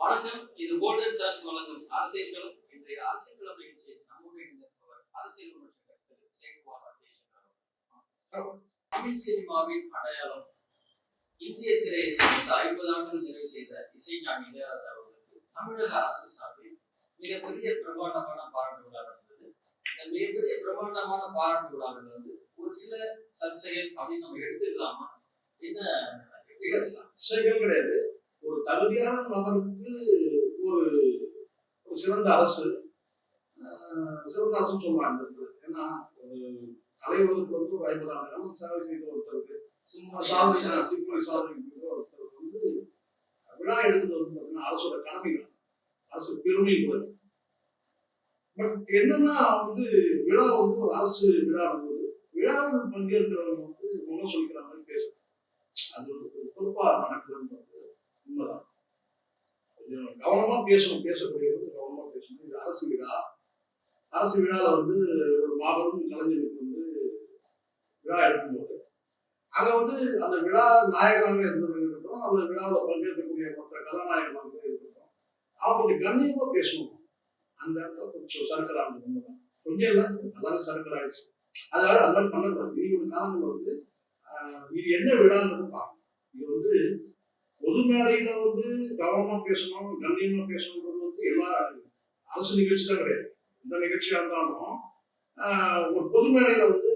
வணக்கம். இது golden SARS வழங்கும் அரசியல் களம் இன்றைய அரசியல் களம் நிகழ்ச்சி நம்முடைய இருப்பவர் அரசியல் விமர்சகர் திரு சேகுமார் ராஜேஸ்வரர் தமிழ் சினிமாவின் அடையாளம். இந்திய திரையை சேர்ந்த ஐம்பது ஆண்டுகள் நிறைவு செய்த இசைஞானி இளையராஜா அவர்களுக்கு தமிழக அரசு சார்பில் மிகப்பெரிய பிரமாண்டமான பாராட்டு விழா நடந்தது. இந்த மிகப்பெரிய பிரமாண்டமான பாராட்டு விழாவில் வந்து ஒரு சில சர்ச்சைகள் அப்படின்னு நம்ம எடுத்துக்கலாமா? என்ன? சர்ச்சைகள் கிடையாது. ஒரு தகுதியான நபருக்கு ஒரு ஒரு சிறந்த அரசு சிறந்த அரசுன்னு சொல்லுவாங்க ஏன்னா ஒரு கலை வந்து ஒரு ஐம்பது ஆண்டு சேவை செய்த ஒருத்தருக்கு சும்மா சாதனை ஆஹ், சாதனை புரிந்த ஒருத்தருக்கு வந்து விழா எடுக்கிறது வந்து பார்த்தீங்கன்னா அரசோட கடமை தான் அரசு பெருமை கூட. பட் என்னன்னா வந்து விழா வந்து ஒரு அரசு விழா போது விழாவில் பங்கேற்கிறவங்க வந்து முகம் சொல்லிக்கிற மாதிரி பேசுறாங்க அது ஒரு பொறுப்பாக நடக்குதுன்னு உண்மைதான். கொஞ்சம் கவனமா பேசணும் பேசக்கூடியவர்கள் கவனமா பேசணும். இது அரசு விழா. அரசு விழாவில் வந்து ஒரு மாபெரும் கலைஞருக்கு வந்து விழா எடுக்கும்போது அங்கே வந்து அந்த விழா நாயகனாக இருந்தவங்க இருக்கட்டும் அந்த விழாவில் பங்கேற்கக்கூடிய மற்ற கதாநாயகனாக இருக்கட்டும் அவங்க கொஞ்சம் கண்ணியமா பேசணும். அந்த இடத்துல கொஞ்சம் சர்க்கல் ஆனது உண்மைதான் கொஞ்சம் இல்லை நல்லாவே சர்க்கல் ஆயிடுச்சு. அதாவது அந்த மாதிரி பண்ணக்கூடாது. இனி ஒரு காலங்களில் வந்து இது என்ன விழான்றது பார்க்கணும். இது வந்து பொது மேடையில வந்து கவனமா பேசணும் கண்ணியமா பேசணுன்றது வந்து எல்லா அரசு நிகழ்ச்சி தான் கிடையாது. எந்த நிகழ்ச்சியா இருந்தாலும் ஒரு பொது மேடையில வந்து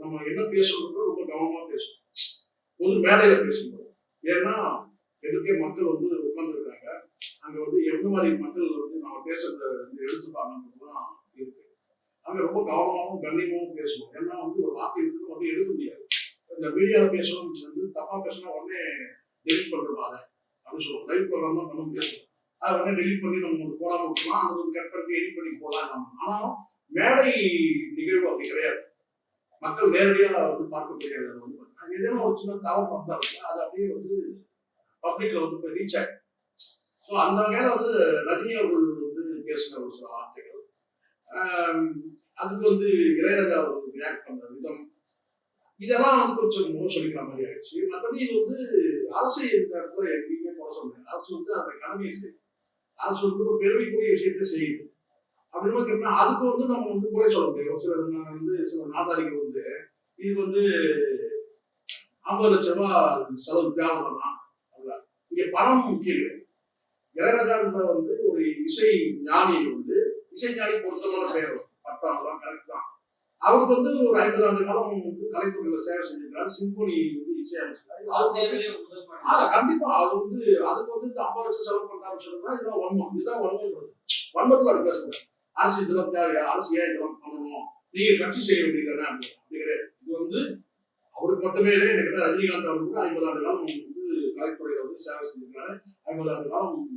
நம்ம என்ன பேசணுன்றோ ரொம்ப கவனமா பேசணும் பொது மேடையில பேசணும் ஏன்னா எதுக்கே மக்கள் வந்து உட்கார்ந்துருக்காங்க. அங்க வந்து எந்த மாதிரி மக்கள் வந்து நம்ம பேசுறத வந்து எடுத்துப்பாங்கன்றதுலாம் இருக்கு. அங்க ரொம்ப கவனமாகவும் கண்ணியமாகவும் பேசணும் ஏன்னா வந்து ஒரு வார்த்தை வந்து எடுக்க முடியாது. இந்த மீடியாவில் பேசணும் வந்து தப்பா பேசினா டெலிட் பண்றோம் அப்படின்னு சொல்லுவோம். லைவ் ப்ரோக்ராம் தான் பண்ண முடியாது அதை உடனே டெலிட் பண்ணி நம்ம ஒன்று போடாம விட்டுலாம் அது வந்து கட் பண்ணி எடிட் பண்ணி போடலாம் நம்ம. ஆனால் மேடை நிகழ்வு அப்படி கிடையாது. மக்கள் நேரடியாக வந்து பார்க்கக்கூடிய அது வந்து அது எதனா ஒரு சின்ன தவறு வந்தா இருக்கு அது அப்படியே வந்து பப்ளிக்ல வந்து போய் ரீச் ஆகும் ஸோ அந்த வகையில் வந்து ரஜினி அவர்கள் வந்து பேசின ஒரு சில வார்த்தைகள். அதுக்கு வந்து இளையராஜா அவர்கள் ரியாக்ட் பண்ண விதம் இதெல்லாம் வந்து கொஞ்சம் சொல்லிக்கிற மாதிரி ஆயிடுச்சு. மற்றபடி இது வந்து அரசு இந்த இடத்துல எப்பயுமே போட சொல்லுங்க அரசு வந்து அந்த கடமையை செய்யும் அரசு வந்து ஒரு பெருமைக்குரிய விஷயத்தை செய்யுது. அப்படின்னு கேட்டா அதுக்கு வந்து நம்ம வந்து குறை சொல்ல முடியும் சில வந்து சில நாட்டாளிகள் வந்து இது வந்து ஐம்பது லட்ச ரூபாய் செலவு தேவைப்படலாம் அவ்வளவுதான். இங்கே பணம் முக்கியம் கிடையாது வந்து ஒரு இசை ஞானி வந்து இசை ஞானி பொருத்தமான பெயர் பத்தாம் கரெக்ட் தான். அவருக்கு வந்து ஒரு ஐம்பது ஆண்டு காலம் வந்து கலைத்துறையில சேவை செஞ்சிருக்காரு. சிம்பொனி வந்து இசையமைச்சிருக்காரு கண்டிப்பா. அது வந்து அதுக்கு வந்து இந்த ஐம்பது லட்சம் செலவு பண்றான்னு சொன்னா இதெல்லாம் வன்மம். இதுதான் வன்மம்ன்றது வன்மத்துல அது பேசக்கூடாது. அரசு இதெல்லாம் தேவையா? அரசு ஏன் இதெல்லாம் பண்ணணும்? நீங்க கட்சி செய்ய வேண்டியதானே அப்படி. கிடையாது. இது வந்து அவருக்கு மட்டுமே இல்லை எனக்கு ரஜினிகாந்த் அவருக்கு ஐம்பது ஆண்டு காலம் வந்து கலைத்துறையில வந்து சேவை செஞ்சிருக்காரு. ஐம்பது ஆண்டு காலம்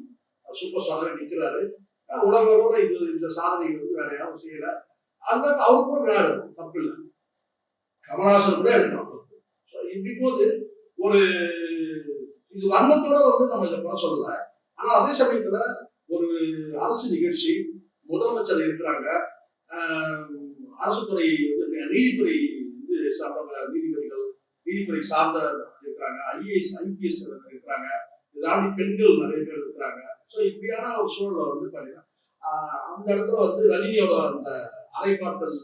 சூப்பர் ஸ்டாராக நிற்கிறாரு அஹ் உலகளவோட இது இந்த சாதனை வந்து வேற யாரும் செய்யல. அந்த அவருக்கும் வேணும் தப்பு இல்லை கமலஹாசன் கூட எடுக்கணும் தப்பு ஸோ இப்படி போது ஒரு இது வர்ணத்தோட வந்து நம்ம இதை பண்ண சொல்லல. ஆனா அதே சமயத்துல ஒரு அரசு நிகழ்ச்சி முதலமைச்சர் இருக்கிறாங்க. அரசு துறை வந்து நீதித்துறை வந்து சார்ந்த நீதிபதிகள் நீதித்துறை சார்ந்த இருக்கிறாங்க. ஐஏஎஸ் ஐபிஎஸ் இருக்கிறாங்க. இதாண்டி பெண்கள் நிறைய பேர் இருக்கிறாங்க. ஸோ இப்படியான ஒரு சூழலை வந்து பாத்தீங்கன்னா அந்த இடத்துல வந்து ரஜினியோட அந்த அரைப்பாற்றல்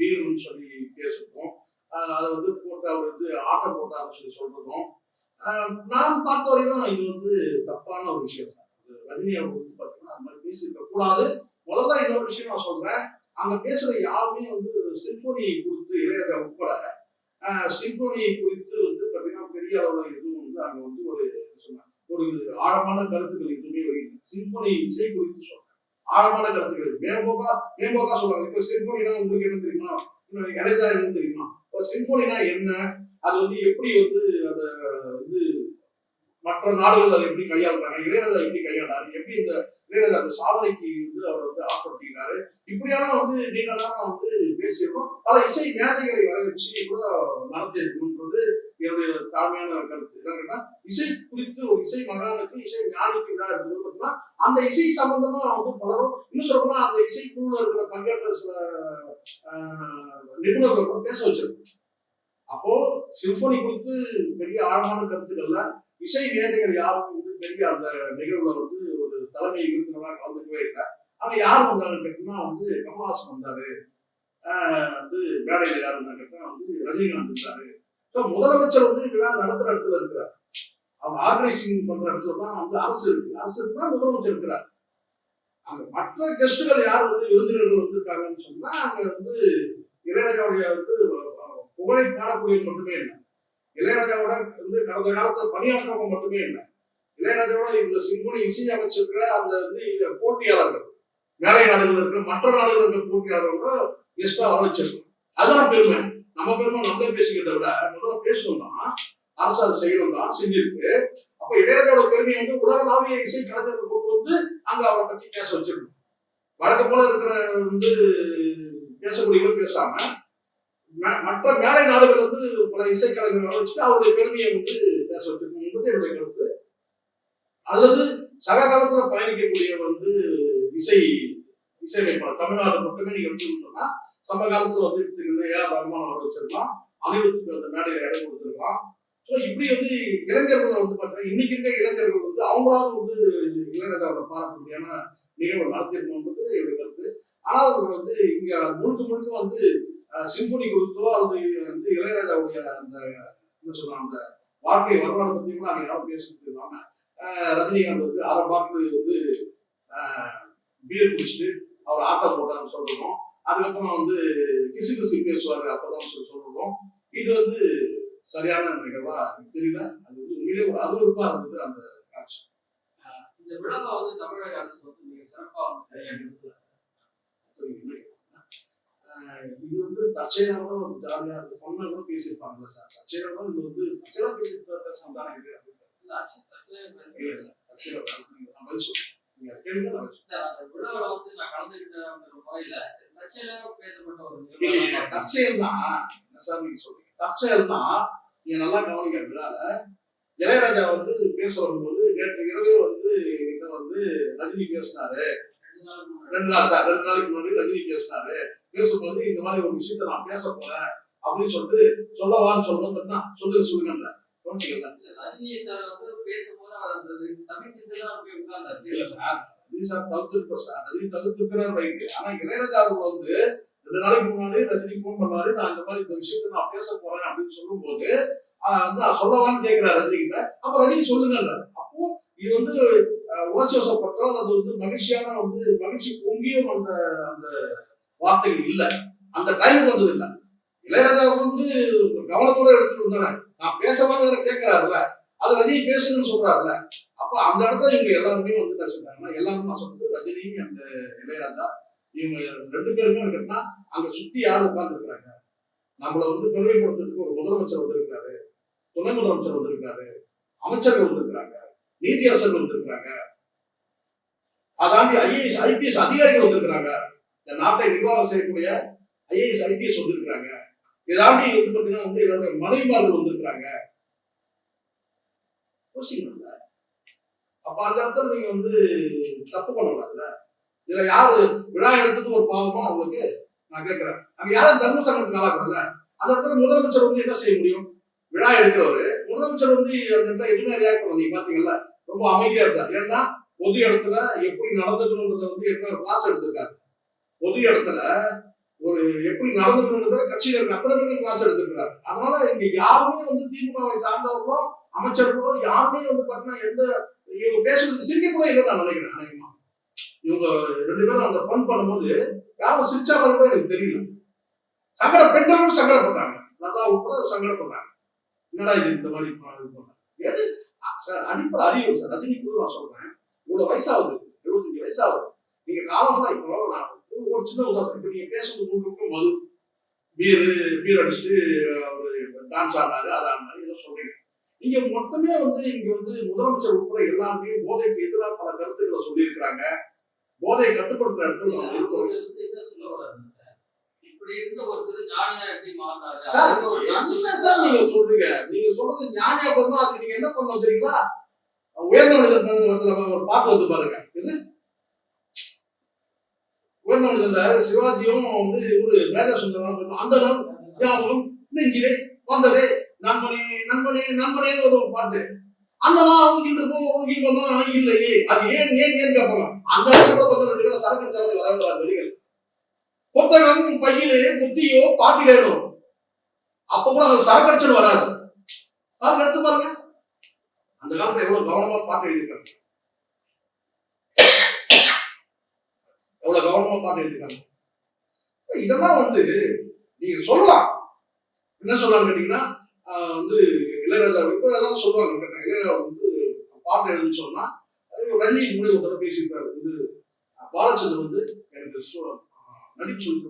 வீரம்னு சொல்லி பேசுறதும் அதை வந்து போட்டு அவர் வந்து ஆட்டம் போட்டாருன்னு சொல்லி சொல்றதும் நான் பார்த்த வரைக்கும் இது வந்து தப்பான ஒரு விஷயம். தான் ரஜினி அவர் வந்து பார்த்தீங்கன்னா அந்த மாதிரி பேசியிருக்க கூடாது. முதல்ல இன்னொரு விஷயம் நான் சொல்றேன். அங்க பேசுற யாருமே வந்து சிம்பொனி குறித்து இளையராஜா உட்பட சிம்போனியை சிம்பொனி குறித்து வந்து பார்த்தீங்கன்னா பெரிய அளவில் எதுவும் வந்து அங்க வந்து ஒரு சொன்ன ஒரு ஆழமான கருத்துக்கள் எதுவுமே வருகிறது சிம்பொனி இசை குறித்து சொல்றேன். ஆழமான கருத்துக்கள். மேம்போக்கா மேம்போக்கா சொல்லுவாங்க. இப்போ சிம்போனினா உங்களுக்கு என்ன தெரியுமா? இன்னும் இளையராஜா என்ன தெரியுமா? இப்போ சிம்போனினா என்ன? அது வந்து எப்படி வந்து அதை வந்து மற்ற நாடுகள் அதை எப்படி கையாளுறாங்க? இளையராஜா எப்படி கையாளுறாரு எப்படி இந்த இளையராஜா அந்த சாதனைக்கு வந்து அவர் வந்து ஆட்படுத்தினாரு இப்படியான வந்து நீண்ட நேரம் வந்து பேசியிருக்கோம். பல இசை மேதைகளை வர கூட நடத்தியிருக்கணும்ன்றது என்னுடைய தாழ்மையான கருத்து. என்னன்னா இசை குறித்து ஒரு இசை மகானுக்கு இசை ஞானிக்கு விழா எடுத்து பார்த்தீங்கன்னா அந்த இசை சம்பந்தமா வந்து பலரும் இன்னும் சொல்லணும்னா அந்த இசைக்குள்ள இருக்கிற பங்கேற்ற சில நிபுணர்கள் பேச வச்சிருக்கோம் அப்போ சிம்பொனி குறித்து பெரிய ஆழமான கருத்துக்கள்ல இசை மேதைகள் யாரும் வந்து பெரிய அந்த நிகழ்வுல வந்து ஒரு தலைமை விருந்தினராக கலந்துக்கவே இல்லை. ஆனா யார் வந்தாலும் கேட்டீங்கன்னா வந்து கமல்ஹாசன் வந்தாரு. வந்து மேடையில் யார் வந்தாங்க கேட்டா வந்து ரஜினிகாந்த் இருந்தாரு ஸோ முதலமைச்சர் வந்து விழா நடத்துற இடத்துல இருக்கிறார். அவங்க ஆர்கனைசிங் பண்ற இடத்துல தான் வந்து அரசு இருக்கு. அரசு இருக்குன்னா முதலமைச்சர் இருக்கிறார். அங்க மற்ற கெஸ்டுகள் யார் வந்து விருந்தினர்கள் வந்திருக்காங்கன்னு சொன்னா அங்க வந்து இளையராஜாவுடைய வந்து புகழை பாடக்கூடியவங்க மட்டுமே இல்லை. இளையராஜாவோட வந்து கடந்த காலத்துல பணியாற்றவங்க மட்டுமே இல்லை. இளையராஜாவோட இந்த சிம்பொனி இசை அமைச்சிருக்கிற அந்த வந்து இந்த போட்டியாளர்கள் மேலை நாடுகள் இருக்கிற மற்ற நாடுகள் இருக்கிற போட்டியாளர்களோட கெஸ்டா வர வச்சிருக்கோம் அதுதான் பெருமை. நம்ம பெருமை நம்ம பேசிக்கிறத விட முதல்ல பேசணும் தான் அரசு அதை செய்யணும் தான் செஞ்சிருக்கு. அப்ப இளையராஜாவோட பெருமையை வந்து உலகளாவிய இசை கலைஞர்கள் கொண்டு வந்து அங்க அவரை பத்தி பேச வச்சிருக்கணும். வழக்கம் போல இருக்கிற வந்து பேசக்கூடியவங்க பேசாம மற்ற மேலை நாடுகள் வந்து பல இசைக்கலைஞர்களை வச்சுட்டு அவருடைய பெருமையை வந்து பேச வச்சிருக்கணும் என்பது என்னுடைய கருத்து. அல்லது சக காலத்துல பயணிக்கக்கூடிய வந்து இசை இசையமைப்பாளர் தமிழ்நாடு மட்டுமே நீங்க எடுத்துக்கிட்டோம்னா சமகாலத்துல வந்து எடுத்துக்கிட்டு வருமானம் வர வச்சிருக்கலாம் அனிருத்துக்கு அந்த மேடையில இடம் கொடுத்துருக்கலாம் ஸோ இப்படி வந்து இளைஞர்கள் வந்து பார்த்தீங்கன்னா இன்னைக்கு இருக்க இளைஞர்கள் வந்து அவங்களாவது வந்து இளைஞர்களோட பாராட்ட நிகழ்வு நடத்திருக்கணும்ன்றது என்னுடைய கருத்து. ஆனால் அது வந்து இங்க முழுக்க முழுக்க வந்து சிம்பொனி குறித்தோ அல்லது வந்து இளையராஜாவுடைய அந்த என்ன சொல்லலாம் அந்த வாழ்க்கை வரலாறு பத்தி கூட அவங்க யாரும் பேசிட்டு இல்லாம ரஜினிகாந்த் வந்து அரை பாட்டு வந்து பீர் குடிச்சிட்டு அவர் ஆட்டம் போட்டார்னு சொல்றோம். அதுக்கப்புறம் வந்து கிசு கிசு பேசுவாரு அப்பதான் சொல்லி சொல்றோம். இது வந்து சரியான நிகழ்வா தெரியல. அது வந்து உண்மையிலே ஒரு அருவருப்பா இருந்தது அந்த காட்சி. இந்த விழாவை வந்து தமிழக அரசு வந்து மிக சிறப்பா வந்து கையாண்டு ஆஹ் இது வந்து தற்செயலாக கூட ஒரு ஜாலியாக இருக்கும் ஃபன்னாக கூட பேசியிருப்பாங்கல்ல சார். தற்செயலாக கூட இது வந்து தற்செயலாக பேசிட்டு பேசணும் தானே இது. தற்செயலாக நான் பதில் சொல்றேன். நீங்க அதை கேளுங்க நான் பதில் சொல்றேன். சார், அந்த விழாவுல வந்து நான் கலந்துக்கிட்ட முறையில தற்செயலாக பேசப்பட்ட ஒரு இல்லை இல்லை நிகழ்வு தற்செயல் தான் என்ன சார் நீங்க சொல்றீங்க? தற்செயல் தான் நீங்க நல்லா கவனிக்க விழால இளையராஜா வந்து பேச வரும்போது நேற்று இரவே வந்து என்கிட்ட வந்து ரஜினி பேசினாரு. ரெண்டு நாள் சார் ரெண்டு நாளைக்கு முன்னாடி ரஜினி பேசினாரு. பேசும்போது இந்த மாதிரி ஒரு விஷயத்த நான் பேச போறேன் அப்படின்னு சொல்லிட்டு சொல்லவான்னு சொல்லணும் தான் சொல்லுங்க சொல்லுங்க கவனிச்சிக்கல ரஜினி சார் வந்து பேசும்போது அவர் அந்த தமிழ்ச்சிட்டு தான் போய் உட்கார்ந்தாரு. இல்ல sir. Rajini sir sir Rajini தவிர்த்திருக்கிறார் right ஆனா இளையராஜாவுக்கு வந்து ரெண்டு நாளைக்கு முன்னாடி ரஜினி ஃபோன் பண்ணாரு. நான் இந்த மாதிரி இந்த விஷயத்த நான் பேச போறேன் அப்படின்னு சொல்லும்போது ஆஹ் வந்து நான் சொல்லவான்னு கேட்கிறார் ரஜினி அப்ப ரஜினி சொல்லுங்க அப்போ இது வந்து உணர்ச்சிவசப்பட்டோ அது வந்து மகிழ்ச்சியான வந்து மகிழ்ச்சி பொங்கியும் அந்த அந்த வார்த்தைகள் இல்லை. அந்த டைம் வந்தது இல்லை. இளையராஜா வந்து கவனத்தோட எடுத்துட்டு இருந்தானே நான் பேசவான்னு கேட்கிறாருல அது ரஜினி பேசுன்னு சொல்றாருல அப்போ அந்த இடத்துல இவங்க எல்லாருமே வந்து என்ன சொல்றாங்கன்னா எல்லாரும் நான் சொல்றது ரஜினி அந்த இளையராஜா இவங்க ரெண்டு பேருமே இருக்குன்னா அங்க சுத்தி யார் உட்கார்ந்துருக்காங்க நம்மள வந்து பெருமைப்படுத்துறதுக்கு ஒரு முதலமைச்சர் வந்திருக்காரு துணை முதலமைச்சர் வந்திருக்காரு அமைச்சர்கள் வந்திருக்காங்க நீதியரசர்கள் வந்திருக்காங்க அதாண்டி ஐஏஎஸ் ஐபிஎஸ் அதிகாரிகள் வந்திருக்கிறாங்க. இந்த நாட்டை நிர்வாகம் செய்யக்கூடிய ஐஏஎஸ் ஐபிஎஸ் வந்திருக்கிறாங்க. இதாண்டி வந்து பாத்தீங்கன்னா வந்து என்னோட மனைவிமார்கள் வந்திருக்கிறாங்க. யோசிக்கணும் அப்ப அந்த இடத்துல நீங்க வந்து தப்பு பண்ணக்கூடாதுல்ல? இதுல யாரு விழா எடுத்தது ஒரு பாவமா? அவங்களுக்கு நான் கேட்கிறேன். அங்க யாரும் தர்ம சங்கத்துக்கு ஆளாக்கணும்ல அந்த இடத்துல முதலமைச்சர் வந்து என்ன செய்ய முடியும்? விழா எடுக்கிறவரு முதலமைச்சர் வந்து அந்த இடத்துல எதுவுமே ரியாக்ட் பண்ண நீங்க பாத்தீங்கல்ல ரொம்ப அமைதியா இருந்தார். ஏன்னா பொது இடத்துல எப்படி நடந்துக்கணுன்றத வந்து என்ன கிளாஸ் எடுத்திருக்காரு. பொது இடத்துல ஒரு எப்படி நடந்துக்கணுன்றத கட்சியில இருக்க அத்தனை பேருக்கு கிளாஸ் எடுத்திருக்காரு அதனால இங்க யாருமே வந்து திமுகவை சார்ந்தவர்களோ அமைச்சர்களோ யாருமே வந்து பாத்தீங்கன்னா எந்த இவங்க பேசுறது சிரிக்க கூட இல்லை நான் நினைக்கிறேன் அநேகமா. இவங்க ரெண்டு பேரும் அந்த ஃபன் பண்ணும்போது யாரும் சிரிச்சா கூட எனக்கு தெரியல. சங்கட பெண்களும் சங்கடப்பட்டாங்க. லதா உட்பட சங்கடப்பட்டாங்க. என்னடா இது இந்த மாதிரி பண்ணாங்க எது? சார் அடிப்படை அறிவு சார். ரஜினி கூட நான் சொல்றேன். இவ்வளவு வயசாகுது. எழுபத்தஞ்சு வயசாகுது. நீங்க காலம்லாம் இப்போ நான் ஒரு- சின்ன உதாரணம். இப்போ நீங்க பேசும்போது முழுக்க மது பீர் பீர் அடிச்சுட்டு ஒரு டான்ஸ் ஆடினாரு அதை ஆடினாரு ஏதோ சொல்றீங்க. இங்க மொத்தமே வந்து இங்க வந்து முதலமைச்சர் உட்பட எல்லாருமே போதைக்கு எதிராக பல கருத்துக்களை சொல்லியிருக்கிறாங்க. போதையை கட்டுப்படுத்துற இடத்துல நம்ம என்ன சொல்ல வர்றாருங்க சார்? இப்படி இருந்த ஒருத்தர் ஞானியா எப்படி மாறினாரு சார், ஒரு என்ன நீங்க சொல்றீங்க? நீங்க சொல்றது ஞானியா பண்ணணும் அதுக்கு நீங்க என்ன பண்ணணும் தெரியுங்களா? உயர்ந்த படத்துல ஒரு பாட்டு வந்து பாருங்க. இது உயர்ந்த மனிதன்ல சிவாஜியும் வந்து இவரு மேஜா சுந்தரம் அந்த நாள் ஞாபகம் நெஞ்சிலே வந்ததே. நண்பனே நண்பனே நண்பனே ஒரு பாட்டு. அந்த வாங்கிட்டு போ இல்லையே. அது ஏன் ஏன் ஏன் கேட்கலாம் அந்த இடத்துல பக்கம் ரெண்டு பேரும் சரக்கு சாலை வர வெளிகள் புத்தகம் பையிலே புத்தியோ பாட்டிலேனோ. அப்ப கூட அது சரக்கடிச்சல் வராது. பாருங்க எடுத்து பாருங்க. அந்த காலத்துல எவ்வளவு கவனமா பாட்டு எழுதிருக்காங்க எவ்வளவு கவனமா பாட்டு எழுதிருக்காங்க இதெல்லாம் வந்து நீங்க சொல்லலாம். என்ன சொல்லலாம்னு கேட்டீங்கன்னா வந்து இளையராஜா இப்போ அதான் சொல்லுவாங்க கேட்டேன் இளையராஜா வந்து பாட்டு எழுதுன்னு சொன்னா அது ரஜினி முன்னாடி ஒரு தடவை பேசியிருக்காரு. வந்து பாலச்சந்தர் வந்து எனக்கு சொ- ஆஹ் நடிப்பு சொல்லி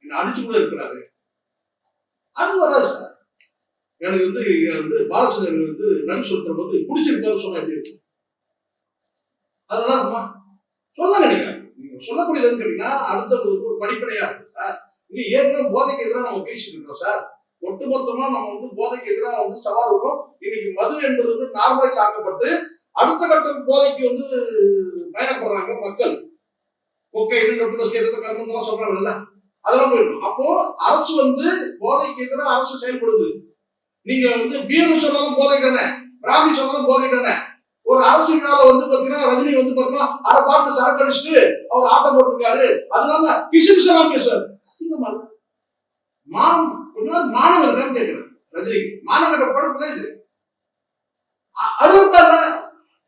என்னை அடிச்சு கூட இருக்கிறாரு. அது வராது சார். எனக்கு வந்து வந்து பாலச்சந்தர் வந்து நடிப்பு சொல்ற போது பிடிச்சிருக்காரு சொன்னா எப்படி இருக்கும்? அதெல்லாம் இருக்குமா? சொல்லாங்க நீங்க. நீங்க சொல்லக்கூடியதுன்னு கேட்டீங்கன்னா அடுத்த ஒரு ஒரு படிப்பனையா சார் இங்க ஏற்கனவே போதைக்கு எதிராக நம்ம பேசிட்டு இருக்கோம் சார். ஒட்டுமொத்தமா நம்ம வந்து போதைக்கு எதிராக வந்து சவால் விடுறோம். இன்னைக்கு மது என்பது வந்து நார்மலைஸ் ஆக்கப்பட்டு அடுத்த கட்ட போதைக்கு வந்து பயணப்படுறாங்க மக்கள். ஓகே இது கர்மம் சொல்றாங்கல்ல. அதெல்லாம் போயிடும் அப்போ அரசு வந்து போதைக்கு எதிராக அரசு செயல்படுது. நீங்க வந்து பீர்னு சொன்னாலும் போதை தானே? பிராமி சொன்னாலும் போதை தானே? ஒரு அரசு விழால வந்து பாத்தீங்கன்னா ரஜினி வந்து பாத்தீங்கன்னா அரை பாட்டு சரக்கு அடிச்சுட்டு அவர் ஆட்டம் போட்டிருக்காரு. அது இல்லாம பிசு பிசெல்லாம் பேசுறாரு அசிங்கமா இல்ல? மானம் கொஞ்சம் மானம் கேட்கிறேன். ரஜினிக்கு மானம் கட்ட இது. அறுபத்தாறுல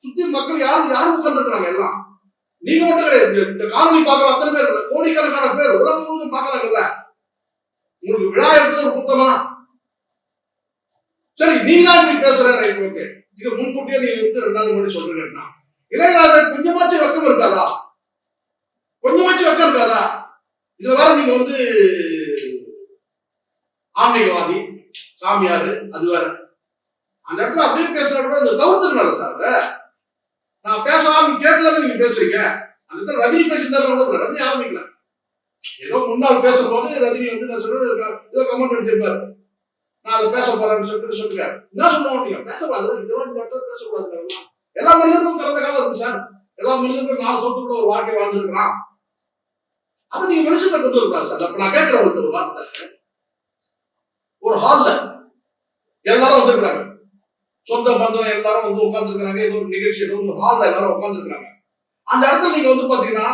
சுத்தி மக்கள் யாரும் யாரும் உட்கார்ந்து எல்லாம். நீங்க மட்டும் கிடையாது இந்த- இந்த காணொலி பார்க்குற அத்தனை பேர் கோடிக்கணக்கான பேர் உலகம் முழுக்க பாக்குறாங்கல்ல உங்களுக்கு விழா எடுத்தது ஒரு குத்தமா சரி நீ தான் இப்படி பேசுற ஓகே. இது முன்கூட்டியே நீ வந்து ரெண்டு நாள் முன்னாடி சொல்றீங்கன்னா இளையராஜா கொஞ்சமாச்சும் வெக்கம் இருக்காதா? கொஞ்சமாச்சும் வெக்கம் இருக்காதா? இதுல வேற நீங்க வந்து ஆன்மீகவாதி சாமியார் அது வேற. அந்த இடத்துல அப்படியே பேசுற கூட இந்த தவிர்த்துக்கணும் சார் அதை. நான் பேசலாம் நீங்க கேட்கலன்னு நீங்க பேசுறீங்க. அந்த இடத்துல ரஜினி பேசியிருந்தாரு கூட ரஜினி ஆரம்பிக்கல. ஏதோ முன்னாள் பேசும்போது ரஜினி வந்து நான் சொல்றது ஏதோ கமெண்ட் அடிச்சிருப்பாரு. நான் அதை பேச போறேன்னு சொல்லிட்டு சொல்றேன் என்ன சொல்ல மாட்டீங்க பேசக்கூடாது இந்த இடத்துல பேசக்கூடாது எல்லா மனிதருக்கும் கடந்த காலம் இருக்கு சார். எல்லா மனிதருக்கும் நாலு சொத்துக்குள்ள ஒரு வாழ்க்கை வாழ்ந்துருக்கிறான். அதை நீங்க மனுஷத்தை கொண்டு வரக்கூடாது சார். அப்ப நான் கேட்கிறேன் ஒரு வார்த்தை. ஒரு ஹால்ல எல்லாரும் வந்திருக்கிறாங்க. சொந்த பந்தம் எல்லாரும் வந்து உட்கார்ந்துருக்காங்க ஏதோ ஒரு நிகழ்ச்சி ஏதோ ஒரு ஹால்ல எல்லாரும் உட்கார்ந்துருக்காங்க அந்த இடத்துல நீங்க வந்து பாத்தீங்கன்னா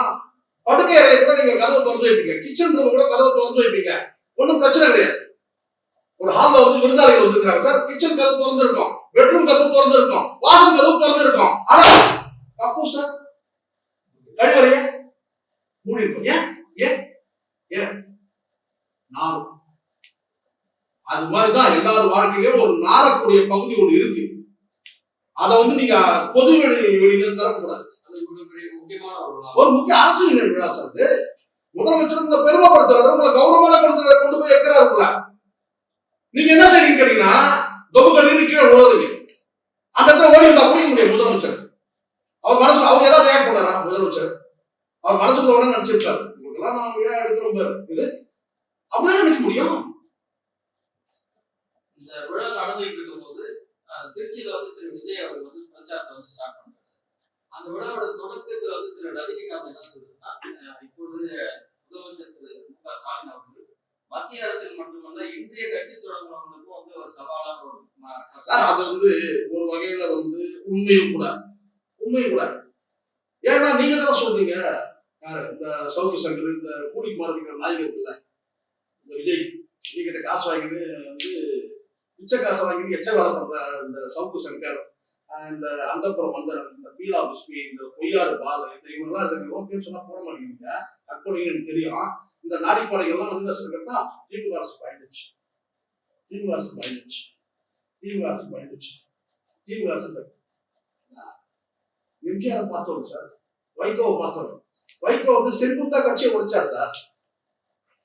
படுக்கை அறையை கூட நீங்க கதவை திறந்து வைப்பீங்க. கிச்சன் ரூம் கூட கதவை திறந்து வைப்பீங்க. ஒன்றும் பிரச்சனை கிடையாது. ஒரு ஹால்ல வந்து விருந்தாளிகள் வந்துருக்காங்க சார் கிச்சன் கதவு திறந்துருக்கோம். பெட்ரூம் கதவு திறந்துருக்கோம். வாசல் கதவு திறந்துருக்கோம். ஆனா கப்பு சார் கழிவறைய மூடி இருக்கும் ஏன்? ஏன்? ஏன்? நான் அது மாதிரிதான் எல்லாரும் வாழ்க்கையிலும் ஒரு நாரக்கூடிய பகுதி ஒன்று இருக்கு. அதை வந்து நீங்க பொது வெளி வெளியில தரக்கூடாது. முக்கியமான ஒரு முக்கிய அரசு நிகழ்வு விழா சார் முதலமைச்சர் இந்த பெருமைப்படுத்துறத உங்களை கௌரவமான கொண்டு கொண்டு போய் வைக்கிறாருக்குள்ள நீங்க என்ன செய்றீங்க கேட்டீங்கன்னா தொப்பு கடின்னு கீழே விழுதுங்க அந்த இடத்துல ஓடி வந்தா பிடிக்க முடியும் முதலமைச்சர். அவர் மனசு அவர் ஏதாவது ரியாக்ட் பண்ணாரா முதலமைச்சர்? அவர் மனசுக்குள்ள உடனே நினைச்சிருக்காரு. உங்களுக்கெல்லாம் நான் விழா எடுக்கிறோம் பாரு? இது அப்படிதான் நினைக்க முடியும். இந்த விழா நடந்துகிட்டு இருக்கும் போது திருச்சியில வந்து திரு விஜய் அவர் வந்து பிரச்சாரத்தை வந்து ஸ்டார்ட் பண்றாரு. அந்த விழாவோட தொடக்கத்துல வந்து திரு ரஜினிகாந்த் என்ன சொல்றதுன்னா இப்பொழுது முதலமைச்சர் திரு மு க ஸ்டாலின் அவர்கள் மத்திய அரசில் மட்டுமல்ல இந்திய கட்சி தொடங்குறவங்களுக்கும் வந்து ஒரு சவாலான ஒரு அது வந்து ஒரு வகையில வந்து உண்மையும் கூட உண்மையும் கூட. ஏன்னா நீங்க தானே சொல்றீங்க யாரு? இந்த சவுக்கு சங்கர் இந்த கூலிக்கு இருக்கிற நாயகர் இருக்குல்ல இந்த விஜய் நீ கிட்ட காசு வாங்கிட்டு வந்து பிச்சை காசை வாங்கி எச்ச பண்ற இந்த சவுக்கு சங்கர் இந்த அந்தப்புறம் மந்தர் இந்த பீலா புஷ்பி இந்த பொய்யாறு பாலு இந்த இவங்கெல்லாம் இந்த பேர் சொன்னா போட மாட்டேங்கிறீங்க கட் எனக்கு தெரியும். இந்த நாரிப்படைகள்லாம் வந்து என்ன சொல்லிருக்கா திமுக அரசு பயந்துச்சு. திமுக அரசு பயந்துச்சு. திமுக அரசு பயந்துச்சு. திமுக அரசு எம்ஜிஆர் பார்த்தோம் சார். வைகோவை பார்த்தோம் வைகோ வந்து செங்குத்தா கட்சியை உடைச்சார் சார்.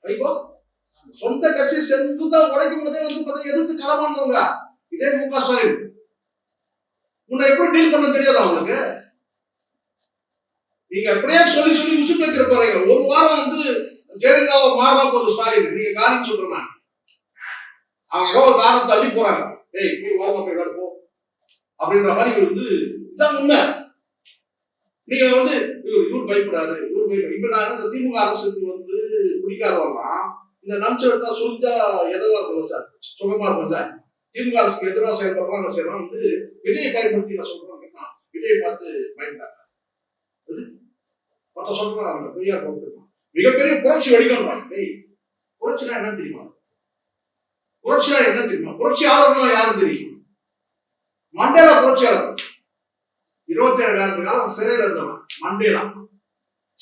வைகோ? சொந்த கட்சி செங்குத்தா உடைக்கும் போதே வந்து எதிர்த்து களமானவங்க இதே மு க ஸ்டாலின். உன்னை எப்படி டீல் பண்ண தெரியாதா அவங்களுக்கு நீங்க அப்படியே சொல்லி சொல்லி உசுப்பேத்திர போறீங்க ஒரு வாரம் வந்து ஜெயலலிதாவை மாறினா போதும் ஸ்டாலின். நீங்க காரணம் சொல்றேன் நான். அவங்க ஏதோ ஒரு காரணம் தள்ளி போறாங்க. ஏய் போய் ஓரமா போய் போ. அப்படின்ற மாதிரி இவர் வந்து இதான் உண்மை. நீங்க வந்து இவர் இவர் பயப்படாது. இவர் பயப்படாது இப்ப நான் இந்த திமுக அரசுக்கு வந்து பிடிக்காதவங்களாம் இந்த நம்சம் எடுத்தா சொல்லிட்டா எதவா இருக்கும் சார். சுகமா சார். திமுக அரசுக்கு எதிராக செயல்படுறாங்க செய்யறான் வந்து விஜயை பயன்படுத்தி நான் சொல்றேன். அப்படின்னா, விஜய் பார்த்து பயந்தாங்க மற்ற சொல்றான் அந்த பொய்யா கொடுத்துருக்கான் மிகப்பெரிய புரட்சி வெடிக்கணும் டேய் புரட்சினா என்ன தெரியுமா? புரட்சினா என்ன தெரியுமா? புரட்சியாளர்கள் யாரும் தெரியும்? மண்டேலா புரட்சியாளர். இருபத்தி ஏழு ஆண்டு காலம் சிறையில் இருந்தவன் மண்டேலா.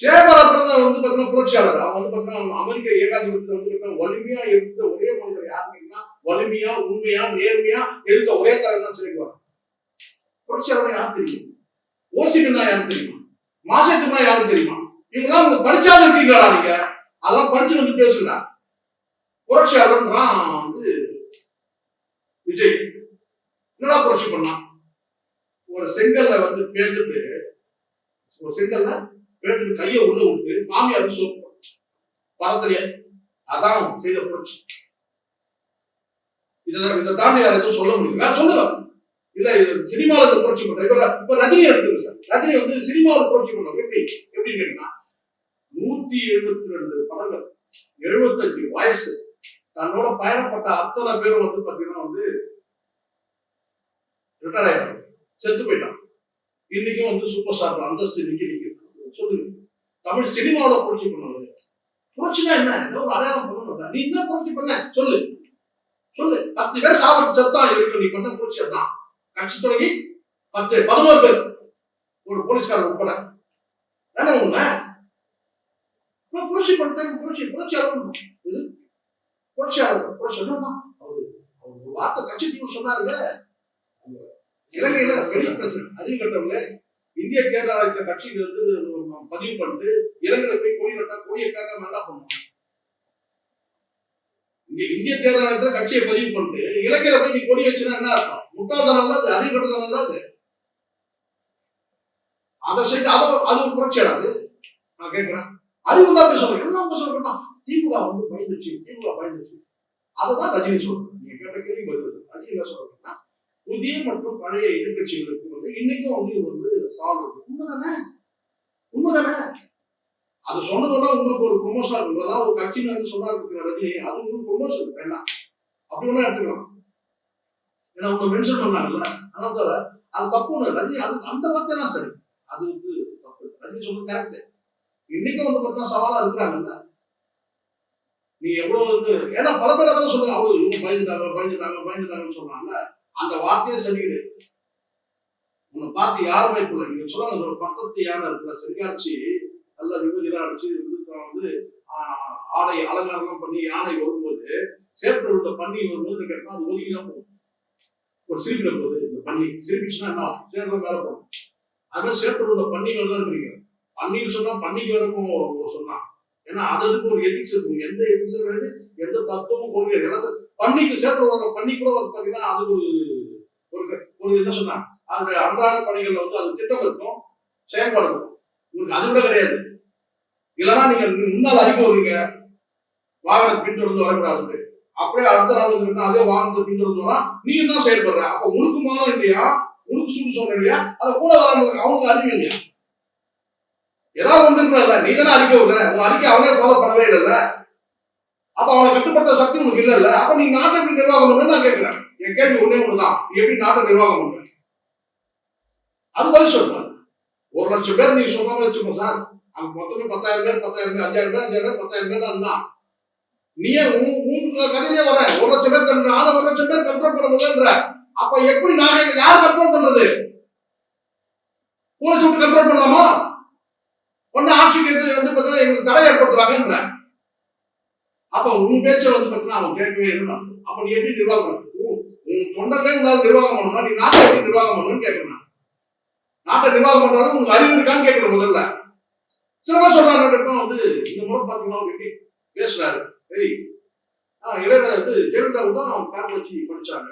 சேவரா வந்து பார்த்தீங்கன்னா புரட்சியாளர். அவன் வந்து பார்த்தீங்கன்னா அமெரிக்க ஏகாதிபத்தியத்தை வந்து பார்த்தீங்கன்னா வலிமையா இருந்த ஒரே மனிதர் யாருன்னா வலிமையா உண்மையா நேர்மையா இருக்க ஒரே தலைவர் தான் சொல்லிக்குவார் புரட்சியாளர் யாரும் தெரியும்? ஓசினா யாரும் தெரியுமா? மாசத்துனா யாரும் தெரியுமா? இவங்கெல்லாம் உங்க படிச்சாலும் இருக்கீங்களா நீங்க? அதெல்லாம் படிச்சு வந்து பேசுங்க. புரட்சியாளர்ன்றான் வந்து விஜய். என்னடா புரட்சி பண்ணான்? ஒரு செங்கல்ல வந்து பேர்ந்துட்டு ஒரு செங்கல்ல பேர்ந்துட்டு கையை உள்ள விட்டு மாமியார் சோப்பு படத்திலேயே அதான் செய்த புரட்சி. இதை இதை தாண்டி யார் எதுவும் சொல்ல முடியும் வேற சொல்லுங்க இல்ல இது சினிமாவில் இந்த புரட்சி பண்ற இப்ப இப்ப ரஜினி எடுத்துங்க சார். ரஜினி வந்து சினிமாவில் புரட்சி பண்ணாங்க எப்படி? எப்படின்னு கேட்டீங்கன்னா நூத்தி எழுபத்தி ரெண்டு படங்கள் எழுபத்தஞ்சு வயசு. தன்னோட பயணப்பட்ட அத்தனை பேரும் வந்து பாத்தீங்கன்னா வந்து ரிட்டையர் ஆயிட்டாங்க. செத்து போயிட்டான் இன்னைக்கும் வந்து சூப்பர் ஸ்டார் அந்தஸ்து நிக்க நிக்க சொல்லுங்க தமிழ் சினிமாவில் புரட்சி பண்ணது புரட்சினா என்ன? ஏதோ ஒரு அடையாளம் பண்ணணும் நீ என்ன புரட்சி பண்ண? சொல்லு. சொல்லு. பத்து பேர் சாப்பிட்டு செத்தான் இருக்கும் நீ பண்ண புரட்சி அதான். கட்சி தொடங்கி பத்து பதினோரு பேர். ஒரு போலீஸ்காரர் உட்பட. தானே உண்மை? புரட்சி பண்ணிட்டேன். புரட்சி புரட்சி ஆரம்பம் புரட்சி ஆரம்பம் புரட்சி என்னதான் அவரு ஒரு வார்த்தை கட்சி தீவு சொன்னாருங்க. இலங்கையில வெளியே பிரச்சனை அறிவு கட்டவங்கள இந்திய தேர்தல் ஆணையத்தில் கட்சியில இருந்து பதிவு பண்ணிட்டு இலங்கையில போய் கொடி நட்டா கொடியை கேட்க நல்லா பண்ணுவோம் இங்க இந்திய தேர்தல் கட்சியை பதிவு பண்ணிட்டு இலங்கையில போய் நீ கொடி வச்சுன்னா என்ன அர்த்தம்? முட்டாள்தனம் அது அறிவுறுத்தனம் தான் அது. அதை செஞ்சு அது அது ஒரு புரட்சியாடா அது? நான் கேட்கிறேன். அறிவு தான் சொல்றேன் என்ன பேசணும் திமுக வந்து பயந்துச்சு திமுக பயந்துச்சு அதுதான் ரஜினி சொல்றேன் நீங்க கேட்ட கேள்வி வருது ரஜினி என்ன சொல்றேன்னா புதிய மற்றும் பழைய எதிர்கட்சிகளுக்கு வந்து இன்னைக்கும் வந்து வந்து சால்வ் உண்மைதானே? உண்மைதானே? அது சொன்னதோட உங்களுக்கு ஒரு ப்ரொமோஷன் இருக்கும். அதான் ஒரு கட்சியில வந்து சொன்னா ரஜினி அது உங்களுக்கு ப்ரொமோஷன் வேண்டாம். அப்படி ஒண்ணா எடுத்துக்கலாம். ஏன்னா உங்க மென்ஷன் பண்ணாங்கல்ல? ஆனால் தவிர அது தப்பு ஒண்ணு ரஜினி அது அந்த வார்த்தை தான் சரி. அது வந்து தப்பு ரஜினி சொல்றது கரெக்ட் இன்னைக்கும் வந்து பார்த்தீங்கன்னா சவாலா இருக்கிறாங்கல்ல? நீ எவ்வளவு வந்து ஏன்னா பல பேர் அதெல்லாம் சொல்லுங்க அவ்வளவு இவங்க பயந்துட்டாங்க பயந்துட்டாங்க பயந்துட்டாங்கன்னு சொல்றாங்க அந்த வார்த்தையே சரி உன்னை பார்த்து யார் பயப்படல. நீங்க சொல்லுங்க ஒரு பக்கத்து யானை இருக்குல்ல செங்காட்சி நல்ல விபதிலாம் அடிச்சு வந்து ஆஹ், ஆடை அலங்காரம் பண்ணி யானை வரும்போது சேத்துல விட்ட பண்ணி வரும்போது கேட்டா அது ஒதுங்கி தான் போகும். ஒரு சிரிப்பிட போகுது இந்த பண்ணி சிரிப்பிச்சுன்னா என்ன ஆகும்? மேல போகும். அதுமாதிரி சேத்துல உள்ள பண்ணிகள் தான் இருக்கிறீங்க. பண்ணின்னு சொன்னா பண்ணிக்கு வரைக்கும் சொன்னா. ஏன்னா அது அதுக்கு ஒரு எதிக்ஸ் இருக்கும் எந்த எதிக்ஸ் வேணும் எந்த தத்துவமும் கொள்கை எல்லாத்தையும் பண்ணிக்கு சேர்த்து பண்ணி கூட வந்து அது ஒரு ஒரு என்ன சொன்னா அதனுடைய அன்றாட பணிகள்ல வந்து அது திட்டம் இருக்கும் செயல்பாடு இருக்கும் உங்களுக்கு அது கூட கிடையாது. இல்லைன்னா நீங்க முன்னால் அறிக்கை வருவீங்க வாகனத்தை பின்தொடர்ந்து வரக்கூடாது அப்படியே அடுத்த நாள் வந்து அதே வாகனத்தை பின்தொடர்ந்து வரா நீ தான் செயல்படுற. அப்ப உனக்கு மாதம் இல்லையா? உனக்கு சூடு சொன்ன இல்லையா? அதை கூட வரவங்களுக்கு அவனுக்கு அறிக்கை இல்லையா? ஏதாவது ஒண்ணு நீ தானே அறிக்கை விடுற உன் அறிக்கை அவனே ஃபாலோ பண்ணவே இல்லைல்ல. அப்ப அவனை கட்டுப்படுத்த சக்தி உனக்கு இல்லைல்ல அப்ப நீ நாட்டை எப்படி நிர்வாகம் பண்ணு நான் கேட்கிறேன். என் கேள்வி ஒண்ணே ஒண்ணுதான். நீ எப்படி நாட்டை நிர்வாகம் பண்ண அது பதில் சொல்லுங்க ஒரு லட்சம் பேர் நீங்க சொன்ன வச்சுக்கோங்க சார் அங்க மொத்தமே பத்தாயிரம் பேர் பத்தாயிரம் பேர் அஞ்சாயிரம் பேர் அஞ்சாயிரம் பேர் பத்தாயிரம் பேர் தான் இருந்தான். நீ ஏன் கதையிலே வர? ஒரு லட்சம் பேர் கண்ட்ரோல் ஆனா ஒரு லட்சம் பேர் கண்ட்ரோல் பண்ண முடியல அப்ப எப்படி நாங்க யார் கண்ட்ரோல் பண்றது? போலீஸ் விட்டு கண்ட்ரோல் பண்ணலாமா? ஒன்னு ஆட்சிக்கு வந்து பார்த்தீங்கன்னா எங்களுக்கு தடை ஏற்படுத்துறாங்கன்ற. அப்ப உன் பேச்சை வந்து பார்த்தீங்கன்னா அவன் கேட்கவே இருந்தான் அப்ப நீ எப்படி நிர்வாகம் பண்ண? உன் உன் தொண்டர்களே உங்களால் நிர்வாகம் பண்ணணுமா நீ நாட்டை எப்படி நிர்வாகம் பண்ணணும்னு கேட்கணும் நாட்டை நிர்வாகம் பண்றது உங்களுக்கு அறிவு இருக்கான்னு கேட்கணும் முதல்ல. சில பேர் சொல்றாங்க வந்து இந்த முறை பார்த்தீங்கன்னா அவர் பேசுறாரு. சரி. ஆ இளையராஜா வந்து ஜெயலலிதா கூட அவன் பேப்பர் வச்சு படிச்சாங்க.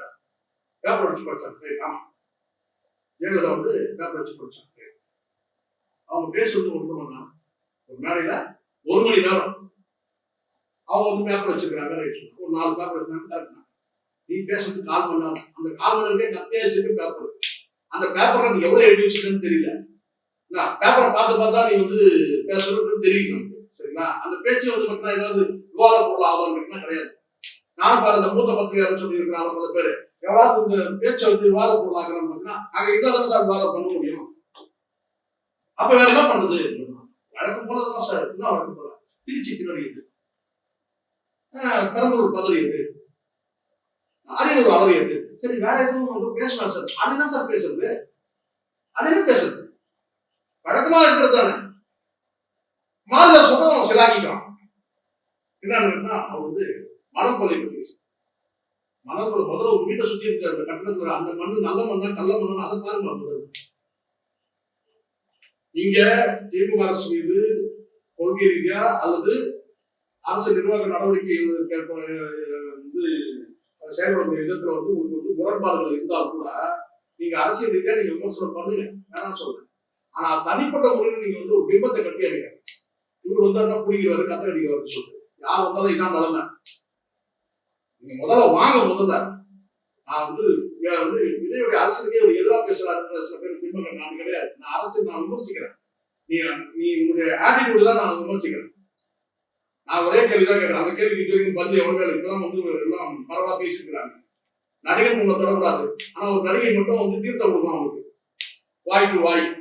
பேப்பர் வச்சு படிச்சாங்க. சரி ஆமா. ஜெயலலிதா வந்து பேப்பர் வச்சு படிச்சாங்க. அவங்க பேசுறது ஒன்று மணி நேரம் ஒரு மேடையில ஒரு மணி நேரம் அவங்க வந்து பேப்பர் வச்சிருக்கிறாங்க ஒரு நாலு பேப்பர் வச்சிருக்காங்க நீ பேசுறது கால் மணி நேரம். அந்த கால் மணி நேரமே கத்தையா வச்சிருக்கு பேப்பர் அந்த பேப்பரை நீ எவ்வளவு எழுதி வச்சிருக்கன்னு தெரியல. பேப்பரை பார்த்து பார்த்தா நீ வந்து பேசுறது தெரியும் நமக்கு. சரிங்களா? அந்த பேச்சு வந்து பார்த்தீங்கன்னா ஏதாவது விவாத பொருள் ஆகும் கிடையாது. நானும் பாரு அந்த மூத்த பத்திரிகையாளர் சொல்லியிருக்கிறாங்க பல பேர். எவ்வளவு இந்த பேச்சை வந்து விவாத பொருள் ஆகிறோம் அப்படின்னா அங்க இருந்தாலும் சார் விவாதம் பண்ண முடியும். அப்ப வேற என்ன பண்றது வழக்கம் போலதான் சார். என்ன வழக்கம் போல? திருச்சி திருவடி பெரம்பலூர் பகுதி இருக்கு. அரியலூர் அலறியது சரி வேற எதுவும் வந்து பேசலாம் சார் அதுதான் சார் பேசுறது. அதுதான் என்ன பேசுறது? வழக்கமா இருக்கிறது தானே? மாநில சொல்றோம் சிலாக்கிக்கலாம். என்னன்னு அவர் வந்து மனப்பொலை பற்றி மனப்பொலை முதல்ல ஒரு வீட்டை சுத்தி இருக்க அந்த கட்டணத்துல அந்த மண்ணு நல்ல மண்ணு கள்ள மண்ணா அதை பாருங்க முதல்ல. இங்க திமுக அரசு மீது கொள்கை ரீதியா அல்லது அரசு நிர்வாக நடவடிக்கைகள் வந்து செயல்படும் விதத்துல வந்து உங்களுக்கு வந்து முரண்பாடுகள் இருந்தால் கூட நீங்க அரசியல் ரீதியா நீங்க விமர்சனம் பண்ணுங்க. வேணாம் சொல்றேன். ஆனா தனிப்பட்ட முறையில் நீங்க வந்து ஒரு பிம்பத்தை கட்டி அடிங்க. இவர் வந்தா பிடிக்கிறவர் கத்த அடிக்கிறவர் சொல்லிட்டு. யார் வந்தாலும் இதான் நிலைமை. நீங்க முதல்ல வாங்க முதல்ல. நான் வந்து இங்க வந்து விஜயுடைய அரசுக்கே ஒரு எதிராக பேசுறாருன்ற சில பேர் பின்பற்ற நான் கிடையாது. நான் அரசு நான் விமர்சிக்கிறேன். நீ நீ உங்களுடைய ஆட்டிடியூட் தான் நான் விமர்சிக்கிறேன். நான் ஒரே கேள்வி தான் கேட்கிறேன். அந்த கேள்விக்கு இது வரைக்கும் பதில் எவ்வளவு வேலை இப்பதான் வந்து எல்லாம் பரவலா பேசிக்கிறாங்க. நடிகர் உங்களை தொடக்கூடாது. ஆனா ஒரு நடிகை மட்டும் வந்து தீர்த்தம் கொடுக்கணும் அவங்களுக்கு. வாய் டு வாய்.